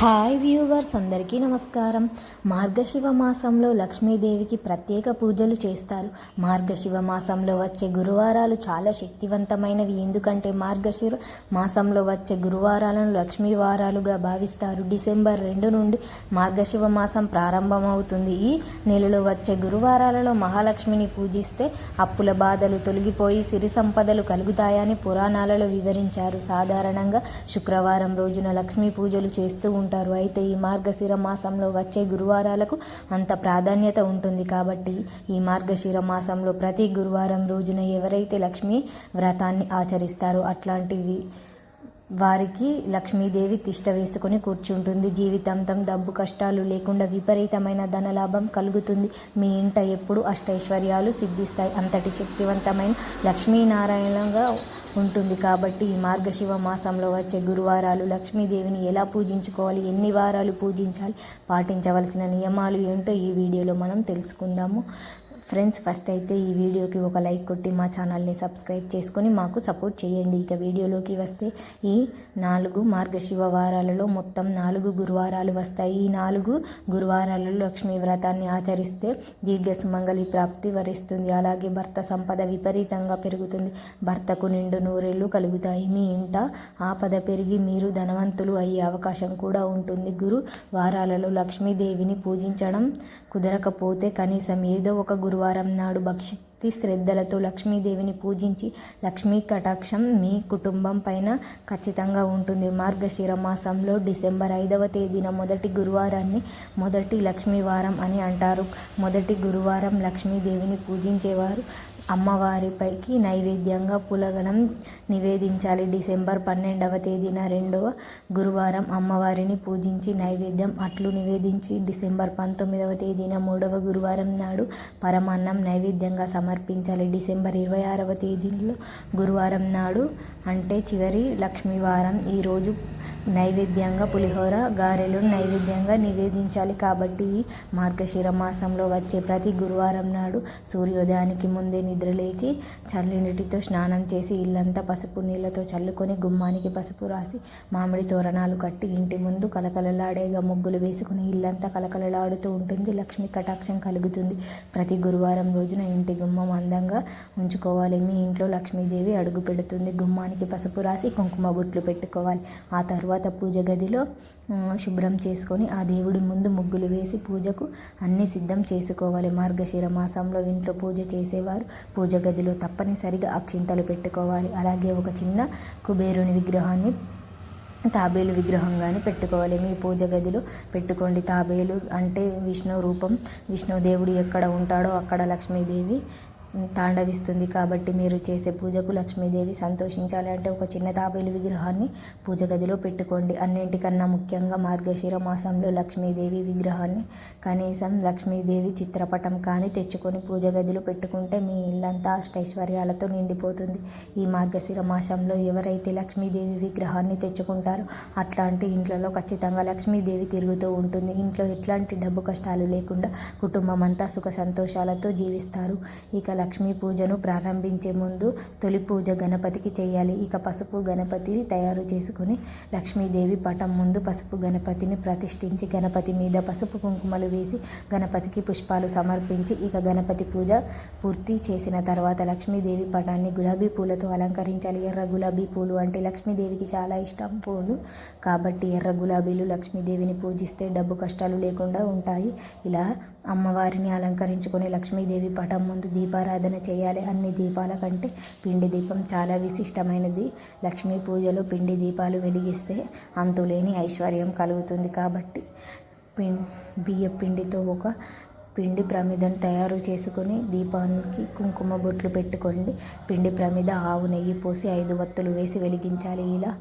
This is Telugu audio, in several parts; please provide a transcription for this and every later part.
హాయ్ వ్యూవర్స్ అందరికీ నమస్కారం. మార్గశివ మాసంలో లక్ష్మీదేవికి ప్రత్యేక పూజలు చేస్తారు. మార్గశివ మాసంలో వచ్చే గురువారాలు చాలా శక్తివంతమైనవి. ఎందుకంటే మార్గశివ మాసంలో వచ్చే గురువారాలను లక్ష్మీ వారాలుగా భావిస్తారు. డిసెంబర్ రెండు నుండి మార్గశివ మాసం ప్రారంభమవుతుంది. ఈ నెలలో వచ్చే గురువారాలలో మహాలక్ష్మిని పూజిస్తే అప్పుల బాధలు తొలగిపోయి సిరి సంపదలు కలుగుతాయని పురాణాలలో వివరించారు. సాధారణంగా శుక్రవారం రోజున లక్ష్మీ పూజలు చేస్తూ ఉంటారు అయితే ఈ మార్గశిర మాసంలో వచ్చే గురువారాలకు అంత ప్రాధాన్యత ఉంటుంది కాబట్టి ఈ మార్గశిర మాసంలో ప్రతి గురువారం రోజున ఎవరైతే లక్ష్మీ వ్రతాన్ని ఆచరిస్తారో అట్లాంటివి వారికి లక్ష్మీదేవి తిష్ట వేసుకొని కూర్చుంటుంది. జీవితాంతం డబ్బు కష్టాలు లేకుండా విపరీతమైన ధనలాభం కలుగుతుంది. మీ ఇంట ఎప్పుడు అష్టైశ్వర్యాలు సిద్ధిస్తాయి. అంతటి శక్తివంతమైన లక్ష్మీనారాయణగా ఉంటుంది కాబట్టి ఈ మార్గశివ మాసంలో వచ్చే గురువారాలు లక్ష్మీదేవిని ఎలా పూజించుకోవాలి ఎన్ని వారాలు పూజించాలి పాటించవలసిన నియమాలు ఏంటో ఈ వీడియోలో మనం తెలుసుకుందాము. ఫ్రెండ్స్ ఫస్ట్ అయితే ఈ వీడియోకి ఒక లైక్ కొట్టి మా ఛానల్ని సబ్స్క్రైబ్ చేసుకొని మాకు సపోర్ట్ చేయండి. ఇక వీడియోలోకి వస్తే ఈ నాలుగు మార్గశివ వారాలలో మొత్తం నాలుగు గురువారాలు వస్తాయి. ఈ నాలుగు గురువారాలలో లక్ష్మీ వ్రతాన్ని ఆచరిస్తే దీర్ఘ సుమంగళి ప్రాప్తి వరిస్తుంది. అలాగే భర్త సంపద విపరీతంగా పెరుగుతుంది. భర్తకు నిండు నూరేళ్ళు కలుగుతాయి. మీ ఇంట ఆపద పెరిగి మీరు ధనవంతులు అయ్యే అవకాశం కూడా ఉంటుంది. గురు వారాలలో లక్ష్మీదేవిని పూజించడం కుదరకపోతే కనీసం ఏదో ఒక గురువారం నాడు భక్తి శ్రద్ధలతో లక్ష్మీదేవిని పూజించి లక్ష్మీ కటాక్షం మీ కుటుంబం పైన ఖచ్చితంగా ఉంటుంది. మార్గశిర మాసంలో డిసెంబర్ ఐదవ తేదీన మొదటి గురువారాన్ని మొదటి లక్ష్మీవారం అని అంటారు. మొదటి గురువారం లక్ష్మీదేవిని పూజించేవారు అమ్మవారిపైకి నైవేద్యంగా పులగనం నివేదించాలి. డిసెంబర్ పన్నెండవ తేదీన రెండవ గురువారం అమ్మవారిని పూజించి నైవేద్యం అట్లు నివేదించి డిసెంబర్ పంతొమ్మిదవ తేదీన మూడవ గురువారం నాడు పరమాన్నం నైవేద్యంగా సమర్పించాలి. డిసెంబర్ ఇరవై ఆరవ తేదీలో గురువారం నాడు అంటే చివరి లక్ష్మీవారం ఈరోజు నైవేద్యంగా పులిహోర గారెలు నైవేద్యంగా నివేదించాలి. కాబట్టి ఈ మార్గశిర మాసంలో వచ్చే ప్రతి గురువారం నాడు సూర్యోదయానికి ముందే నిద్రలేచి చల్లనీటితో స్నానం చేసి ఇల్లంతా పసుపు నీళ్ళతో చల్లుకొని గుమ్మానికి పసుపు రాసి మామిడి తోరణాలు కట్టి ఇంటి ముందు కలకలలాడేగా ముగ్గులు వేసుకుని ఇల్లంతా కలకలలాడుతూ ఉంటుంది. లక్ష్మి కటాక్షం కలుగుతుంది. ప్రతి గురువారం రోజున ఇంటి గుమ్మం అందంగా ఉంచుకోవాలి. మీ ఇంట్లో లక్ష్మీదేవి అడుగు పెడుతుంది. గుమ్మానికి పసుపు రాసి కుంకుమ బొట్లు పెట్టుకోవాలి. ఆ తర్వాత పూజ గదిలో శుభ్రం చేసుకొని ఆ దేవుడి ముందు ముగ్గులు వేసి పూజకు అన్ని సిద్ధం చేసుకోవాలి. మార్గశిర మాసంలో ఇంట్లో పూజ చేసేవారు పూజ గదిలో తప్పనిసరిగా అక్షింతలు పెట్టుకోవాలి. అలాగే ఒక చిన్న కుబేరుని విగ్రహాన్ని తాబేలు విగ్రహంగానే పెట్టుకోవాలి. మీ పూజ గదిలో పెట్టుకోండి తాబేలు. అంటే విష్ణు రూపం విష్ణుదేవుడు ఎక్కడ ఉంటాడో అక్కడ లక్ష్మీదేవి తాండవిస్తుంది కాబట్టి మీరు చేసే పూజకు లక్ష్మీదేవి సంతోషించాలి అంటే ఒక చిన్న తాబేలు విగ్రహాన్ని పూజ గదిలో పెట్టుకోండి. అన్నింటికన్నా ముఖ్యంగా మార్గశిర మాసంలో లక్ష్మీదేవి విగ్రహాన్ని కనీసం లక్ష్మీదేవి చిత్రపటం కానీ తెచ్చుకొని పూజ గదిలో పెట్టుకుంటే మీ ఇల్లంతా అష్టైశ్వర్యాలతో నిండిపోతుంది. ఈ మార్గశిర మాసంలో ఎవరైతే లక్ష్మీదేవి విగ్రహాన్ని తెచ్చుకుంటారో అట్లాంటి ఇంట్లలో ఖచ్చితంగా లక్ష్మీదేవి తిరుగుతూ ఉంటుంది. ఇంట్లో ఎట్లాంటి డబ్బు కష్టాలు లేకుండా కుటుంబం అంతా సుఖ సంతోషాలతో జీవిస్తారు. ఇక లక్ష్మీ పూజను ప్రారంభించే ముందు తొలి పూజ గణపతికి చేయాలి. ఇక పసుపు గణపతి తయారు చేసుకుని లక్ష్మీదేవి పటం ముందు పసుపు గణపతిని ప్రతిష్ఠించి గణపతి మీద పసుపు కుంకుమలు వేసి గణపతికి పుష్పాలు సమర్పించి ఇక గణపతి పూజ పూర్తి చేసిన తర్వాత లక్ష్మీదేవి పటాన్ని గులాబీ పూలతో అలంకరించాలి. ఎర్ర గులాబీ పూలు అంటే లక్ష్మీదేవికి చాలా ఇష్టం పూలు. కాబట్టి ఎర్ర గులాబీలు లక్ష్మీదేవిని పూజిస్తే డబ్బు కష్టాలు లేకుండా ఉంటాయి. ఇలా అమ్మవారిని అలంకరించుకొని లక్ష్మీదేవి పటం ముందు దీపారాధన చేయాలి. అన్ని దీపాల కంటే పిండి దీపం చాలా విశిష్టమైనది. లక్ష్మీ పూజలో పిండి దీపాలు వెలిగిస్తే అంతులేని ఐశ్వర్యం కలుగుతుంది కాబట్టి పిం బియ్య పిండితో ఒక పిండి ప్రమిదను తయారు చేసుకొని దీపానికి కుంకుమ బొట్లు పెట్టుకోండి. పిండి ప్రమిద ఆవు నెయ్యి పోసి ఐదు వత్తులు వేసి వెలిగించాలి. ఇలా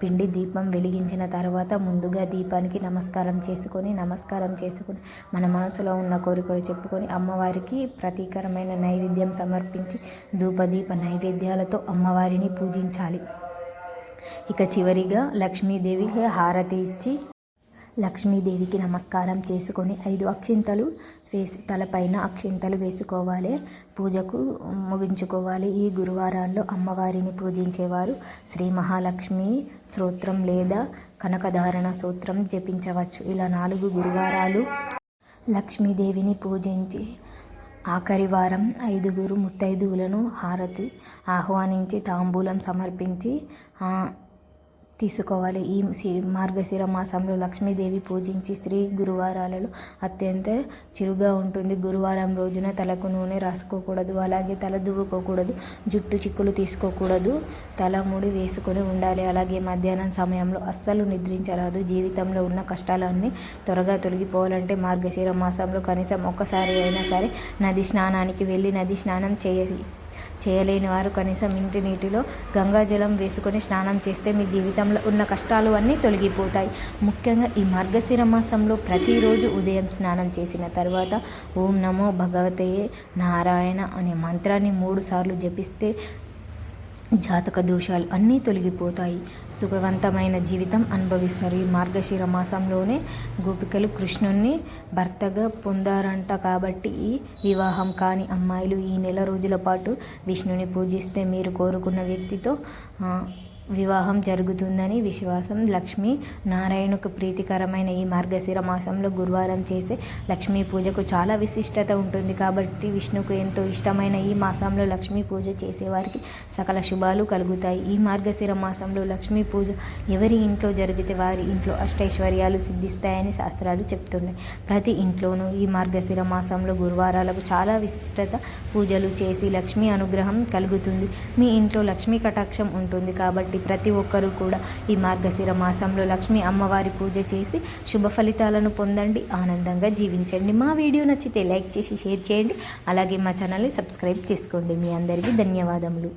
పిండి దీపం వెలిగించిన తర్వాత ముందుగా దీపానికి నమస్కారం చేసుకొని నమస్కారం చేసుకొని మన మనసులో ఉన్న కోరికలు చెప్పుకొని అమ్మవారికి ప్రతీకరమైన నైవేద్యం సమర్పించి ధూపదీప నైవేద్యాలతో అమ్మవారిని పూజించాలి. ఇక చివరిగా లక్ష్మీదేవికి హారతి ఇచ్చి లక్ష్మీదేవికి నమస్కారం చేసుకొని ఐదు అక్షింతలు వేసి తలపైన అక్షింతలు వేసుకోవాలి. పూజకు ముగించుకోవాలి. ఈ గురువారాల్లో అమ్మవారిని పూజించేవారు శ్రీ మహాలక్ష్మి స్తోత్రం లేదా కనకధారణ సూత్రం జపించవచ్చు. ఇలా నాలుగు గురువారాలు లక్ష్మీదేవిని పూజించి ఆఖరి వారం ఐదుగురు ముత్తైదువులను హారతి ఆహ్వానించి తాంబూలం సమర్పించి తీసుకోవాలి. ఈ మార్గశిర మాసంలో లక్ష్మీదేవి పూజించి స్త్రీ గురువారాలలో అత్యంత చిరుగా ఉంటుంది. గురువారం రోజున తలకు నూనె రాసుకోకూడదు. అలాగే తల దువ్వుకోకూడదు. జుట్టు చిక్కులు తీసుకోకూడదు. తల ముడి వేసుకొని ఉండాలి. అలాగే మధ్యాహ్నం సమయంలో అస్సలు నిద్రించరాదు. జీవితంలో ఉన్న కష్టాలన్నీ త్వరగా తొలగిపోవాలంటే మార్గశిర మాసంలో కనీసం ఒక్కసారి అయినా సరే నది స్నానానికి వెళ్ళి నది స్నానం చేయాలి చేయలేని వారు కనీసం ఇంటి నీటిలో గంగాజలం వేసుకొని స్నానం చేస్తే మీ జీవితంలో ఉన్న కష్టాలు అన్నీ తొలగిపోతాయి. ముఖ్యంగా ఈ మార్గశిర మాసంలో ప్రతిరోజు ఉదయం స్నానం చేసిన తర్వాత ఓం నమో భగవతే నారాయణ అనే మంత్రాన్ని మూడు సార్లు జపిస్తే జాతక దోషాలు అన్నీ తొలగిపోతాయి. సుఖవంతమైన జీవితం అనుభవిస్తారు. ఈ మార్గశిర మాసంలోనే గోపికలు కృష్ణుణ్ణి భర్తగా పొందారంట కాబట్టి ఈ వివాహం కాని అమ్మాయిలు ఈ నెల రోజుల పాటు విష్ణుని పూజిస్తే మీరు కోరుకున్న వ్యక్తితో వివాహం జరుగుతుందని విశ్వాసం. లక్ష్మీ నారాయణకు ప్రీతికరమైన ఈ మార్గశిర మాసంలో గురువారం చేసే లక్ష్మీ పూజకు చాలా విశిష్టత ఉంటుంది. కాబట్టి విష్ణుకు ఎంతో ఇష్టమైన ఈ మాసంలో లక్ష్మీ పూజ చేసేవారికి సకల శుభాలు కలుగుతాయి. ఈ మార్గశిర మాసంలో లక్ష్మీ పూజ ఎవరి ఇంట్లో జరిగితే వారి ఇంట్లో అష్టైశ్వర్యాలు సిద్ధిస్తాయని శాస్త్రాలు చెప్తున్నాయి. ప్రతి ఇంట్లోనూ ఈ మార్గశిర మాసంలో గురువారాలకు చాలా విశిష్టత పూజలు చేసి లక్ష్మీ అనుగ్రహం కలుగుతుంది. మీ ఇంట్లో లక్ష్మీ కటాక్షం ఉంటుంది. కాబట్టి కాబట్టి ప్రతి ఒక్కరూ కూడా ఈ మార్గశిర మాసంలో లక్ష్మీ అమ్మవారి పూజ చేసి శుభ ఫలితాలను పొందండి. ఆనందంగా జీవించండి. మా వీడియో నచ్చితే లైక్ చేసి షేర్ చేయండి. అలాగే మా ఛానల్ని సబ్స్క్రైబ్ చేసుకోండి. మీ అందరికీ ధన్యవాదములు.